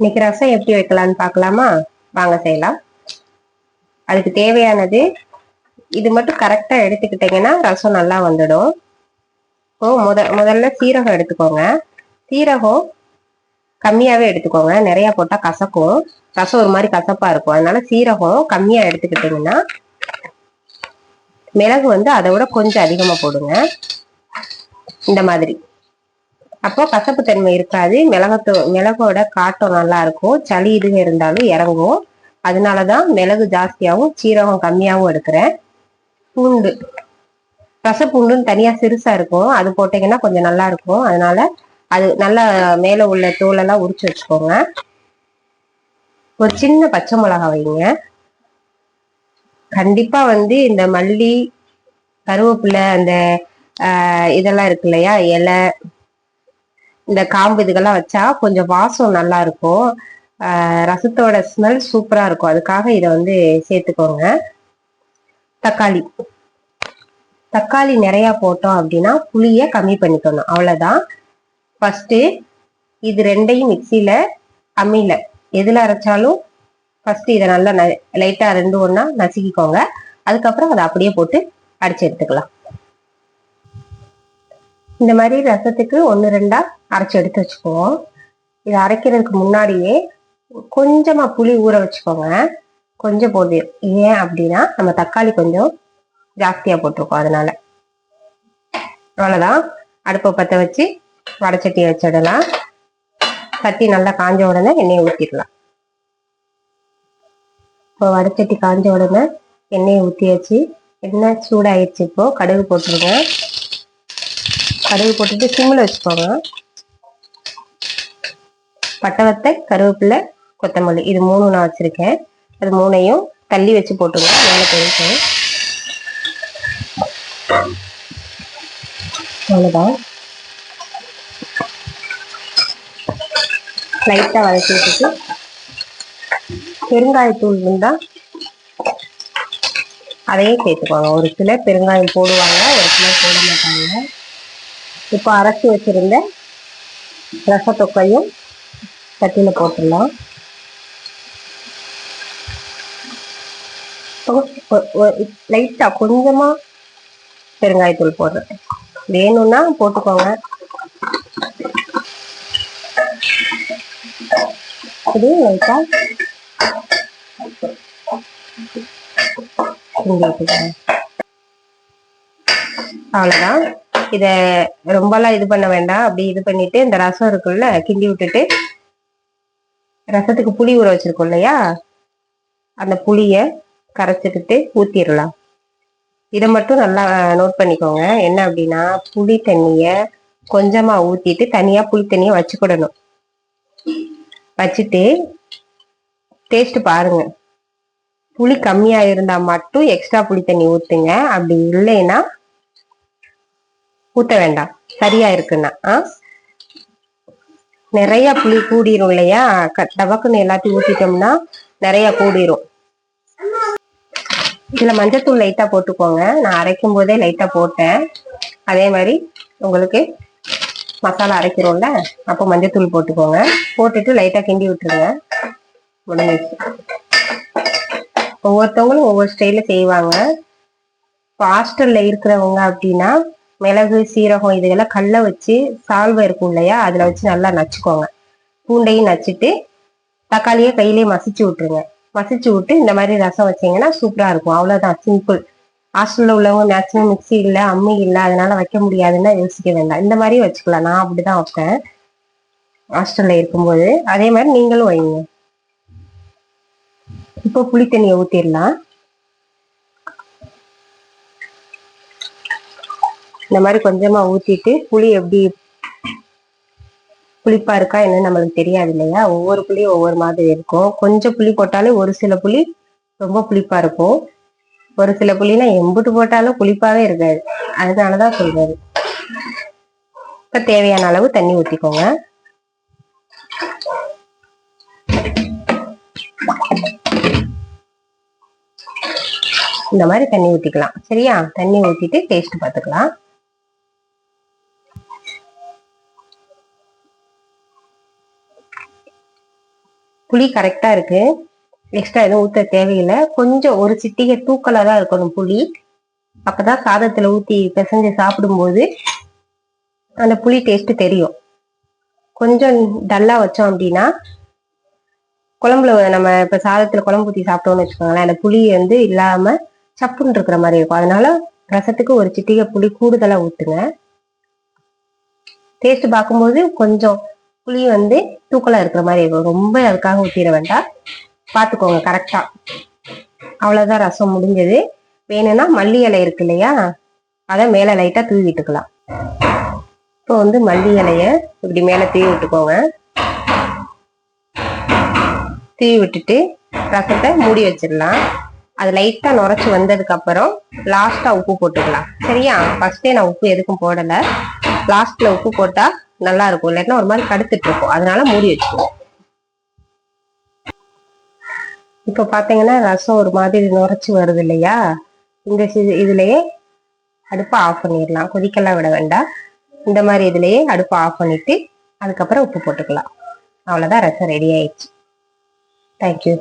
இன்னைக்கு ரசம் எப்படி வைக்கலாம்னு பார்க்கலாமா? வாங்க செய்யலாம். அதுக்கு தேவையானது இது மட்டும் கரெக்டாக எடுத்துக்கிட்டீங்கன்னா ரசம் நல்லா வந்துடும். ஓ முத முதல்ல சீரகம் எடுத்துக்கோங்க. சீரகம் கம்மியாகவே எடுத்துக்கோங்க. நிறையா போட்டால் கசக்கும். ரசம் ஒரு மாதிரி கசப்பாக இருக்கும். அதனால சீரகம் கம்மியாக எடுத்துக்கிட்டிங்கன்னா மிளகு வந்து அதை விட கொஞ்சம் அதிகமாக போடுங்க. இந்த மாதிரி. அப்போ கசப்பு தன்மை இருக்காது. மிளகத்தோ மிளகோட காட்டம் நல்லா இருக்கும் சளி இது இருந்தாலும் இறங்கும். அதனாலதான் மிளகு ஜாஸ்தியாகவும் சீரகம் கம்மியாகவும் எடுக்கிறேன். பூண்டு. ரசப்பூண்டுன்னு தனியா சிறுசா இருக்கும். அது போட்டீங்கன்னா கொஞ்சம் நல்லா இருக்கும் அதனால அது நல்லா மேல உள்ள தோலெல்லாம் உரிச்சு வச்சுக்கோங்க. ஒரு சின்ன பச்சை மிளகா வைங்க. கண்டிப்பா வந்து இந்த மல்லி கருவேப்பிலை அந்த இதெல்லாம் இருக்கு இல்லையா இலை இந்த காம்பு இதுக்கெல்லாம் வச்சா கொஞ்சம் வாசம் நல்லா இருக்கும் ரசத்தோட ஸ்மெல் சூப்பரா இருக்கும். அதுக்காக இதை வந்து சேர்த்துக்கோங்க. தக்காளி. தக்காளி நிறைய போட்டோம் அப்படின்னா புளிய கம்மி பண்ணிக்கணும். அவ்வளோதான் ஃபஸ்ட்டு இது ரெண்டையும் மிக்சியில் அம்மியில் எதில் அரைச்சாலும் ஃபஸ்ட்டு இதை நல்லா ந லைட்டாக ரெண்டு ஒன்றா நசுக்கிக்கோங்க. அதுக்கப்புறம் அதை அப்படியே போட்டு அடிச்சு எடுத்துக்கலாம். இந்த மாதிரி ரசத்துக்கு ஒன்று ரெண்டா அரைச்சி எடுத்து வச்சுக்குவோம். இதை அரைக்கிறதுக்கு முன்னாடியே கொஞ்சமாக புளி ஊற வச்சுக்கோங்க. கொஞ்சம் போது ஏன் அப்படின்னா நம்ம தக்காளி கொஞ்சம் ஜாஸ்தியாக போட்டிருக்கோம் அதனால. அவ்வளோதான் அடுப்பை பற்ற வச்சு வடச்சட்டியை வச்சிடலாம். சட்டி நல்லா காஞ்ச உடனே எண்ணெயை ஊற்றிடலாம் இப்போ வடச்சட்டி காஞ்ச உடனே எண்ணெயை ஊற்றியாச்சு எண்ணெய் சூடாயிடுச்சு இப்போ. கடுகு போட்டுருங்க. கடுகு போட்டுட்டு சிம்மில் வச்சுக்கோங்க. பட்டவத்தை கருவேப்பிலை கொத்தமல்லி இது மூணு நான் வச்சுருக்கேன். அது மூணையும் தள்ளி வச்சு போட்டுங்க மேலே போயிருக்கேன் அவ்வளோதான். லைட்டாக வதக்கி விட்டுட்டு பெருங்காயத்தூள் இருந்தால் அதையே சேர்த்துக்கோங்க. ஒரு சில பெருங்காயம் போடுவாங்க ஒரு சில போட மாட்டாங்க. இப்போ அரைச்சி வச்சிருந்த ரசத்தொக்கையும் சட்டியில் போட்டுடலாம். லைட்டாக கொஞ்சமாக பெருங்காயத்தூள் போடுறேன். வேணும்னா போட்டுக்கோங்க. இது லைட்டாக அவ்வளோதான் இத ரொம்பலாம் இது பண்ண வேண்டாம். அப்படி இது பண்ணிட்டு இந்த ரசம் இருக்குல்ல கிண்டி விட்டுட்டு ரசத்துக்கு புளி ஊற வச்சிருக்கோம் இல்லையா? அந்த புளிய கரைச்சிக்கிட்டு ஊத்திடலாம். இதை மட்டும் நல்லா நோட் பண்ணிக்கோங்க. என்ன அப்படின்னா புளி தண்ணிய கொஞ்சமா ஊத்திட்டு தனியா புளி தண்ணிய வச்சுக்கிடணும். வச்சுட்டு டேஸ்ட் பாருங்க. புளி கம்மியா இருந்தா மட்டும் எக்ஸ்ட்ரா புளி தண்ணி ஊத்துங்க. அப்படி இல்லைன்னா ஊத்த வேண்டாம். சரியா இருக்குன்னா நிறைய புளி கூடிரும் இல்லையா? டபக்குன்னு எல்லாத்தையும் ஊத்திட்டோம்னா நிறைய கூடிரும். இதுல மஞ்சத்தூள் லைட்டா போட்டுக்கோங்க. நான் அரைக்கும் போதே லைட்டா போட்டேன். அதே மாதிரி உங்களுக்கு மசாலா அரைக்கிறோம்ல அப்போ மஞ்சத்தூள் போட்டுக்கோங்க. போட்டுட்டு லைட்டா கிண்டி விட்டுருங்க. முடிஞ்சிச்சு ஒவ்வொருத்தவங்களும் ஒவ்வொரு ஸ்டைல செய்வாங்க. இப்போ ஹாஸ்டல்ல இருக்கிறவங்க அப்படின்னா மிளகு சீரகம் இதுகெல்லாம் கல்லை வச்சு சால்வை இருக்கும் இல்லையா? அதில் வச்சு நல்லா நச்சுக்கோங்க. பூண்டையும் நச்சுட்டு தக்காளியை கையிலேயே மசிச்சு விட்டுருங்க. மசிச்சு விட்டு இந்த மாதிரி ரசம் வச்சீங்கன்னா சூப்பராக இருக்கும். அவ்வளோதான் சிம்பிள் ஹாஸ்டலில் உள்ளவங்க மேக்ஸிமம் மிக்சி இல்லை அம்மி இல்லை அதனால வைக்க முடியாதுன்னா யோசிக்க வேண்டாம். இந்த மாதிரி வச்சுக்கலாம். நான் அப்படிதான் வைப்பேன். ஹாஸ்டலில் இருக்கும்போது. அதே மாதிரி நீங்களும் வைங்க. இப்போ புளி தண்ணியை ஊற்றிடலாம் இந்த மாதிரி கொஞ்சமா ஊத்திட்டு புளி எப்படி புளிப்பா இருக்கா என்னன்னு நம்மளுக்கு தெரியாது இல்லையா? ஒவ்வொரு புளியும் ஒவ்வொரு மாதிரி இருக்கும். கொஞ்சம் புளி போட்டாலே ஒரு சில புளி ரொம்ப புளிப்பா இருக்கும். ஒரு சில புளினா எம்புட்டு போட்டாலும் புளிப்பாவே இருக்காது. அதனாலதான் சொல்றது. இப்ப தேவையான அளவு தண்ணி ஊத்திக்கோங்க. இந்த மாதிரி தண்ணி ஊத்திக்கலாம். சரியா? தண்ணி ஊத்திட்டு டேஸ்ட் பார்த்துக்கலாம். புளி கரெக்டா இருக்கு. எக்ஸ்ட்ரா எதுவும் ஊத்த தேவையில்லை. கொஞ்சம் ஒரு சிட்டிகை தூக்கலாக தான் இருக்கணும் புளி. அப்பதான் சாதத்துல ஊத்தி பிசைஞ்சு சாப்பிடும்போது அந்த புளி டேஸ்ட் தெரியும். கொஞ்சம் டல்லா வச்சோம் அப்படின்னா குழம்புல நம்ம இப்ப சாதத்துல குழம்பு ஊத்தி சாப்பிட்டோம்னு வச்சுக்கோங்களேன் அந்த புளி வந்து இல்லாம சப்புன்னு இருக்கிற மாதிரி இருக்கும். அதனால ரசத்துக்கு ஒரு சிட்டிகை புளி கூடுதலா ஊத்துங்க. டேஸ்ட் பார்க்கும்போது கொஞ்சம் புளி வந்து தூக்கலா இருக்கிற மாதிரி இருக்கும். ரொம்ப அதுக்காக ஊத்திட வேண்டாம். பார்த்துக்கோங்க கரெக்டா அவ்வளவுதான் ரசம் முடிஞ்சது. வேணும்னா மல்லி இலை இருக்கு இல்லையா? அதை மேல லைட்டா தூவி விட்டுக்கலாம். இப்போ வந்து மல்லி இலைய இப்படி மேல தூவி விட்டுக்கோங்க. தூவி விட்டுட்டு ரசத்தை மூடி வச்சிடலாம். அது லைட்டா நுரைச்சு வந்ததுக்கு அப்புறம் லாஸ்டா உப்பு போட்டுக்கலாம். சரியா? ஃபர்ஸ்டே நான் உப்பு எதுக்கும் போடல. லாஸ்ட்ல உப்பு போட்டா நல்லா இருக்கும் இல்லாட்டினா ஒரு மாதிரி கடுத்துட்டு இருக்கும் அதனால மூடி வச்சுக்குவோம். இப்போ பாத்தீங்கன்னா ரசம் ஒரு மாதிரி நுரைச்சி வருது இல்லையா? இந்த இதுலயே அடுப்பை ஆஃப் பண்ணிடலாம். கொதிக்கலாம் விட வேண்டாம். இந்த மாதிரி இதுலயே அடுப்பை ஆஃப் பண்ணிட்டு அதுக்கப்புறம் உப்பு போட்டுக்கலாம். அவ்வளவுதான் ரசம் ரெடி ஆயிடுச்சு. தேங்க்யூ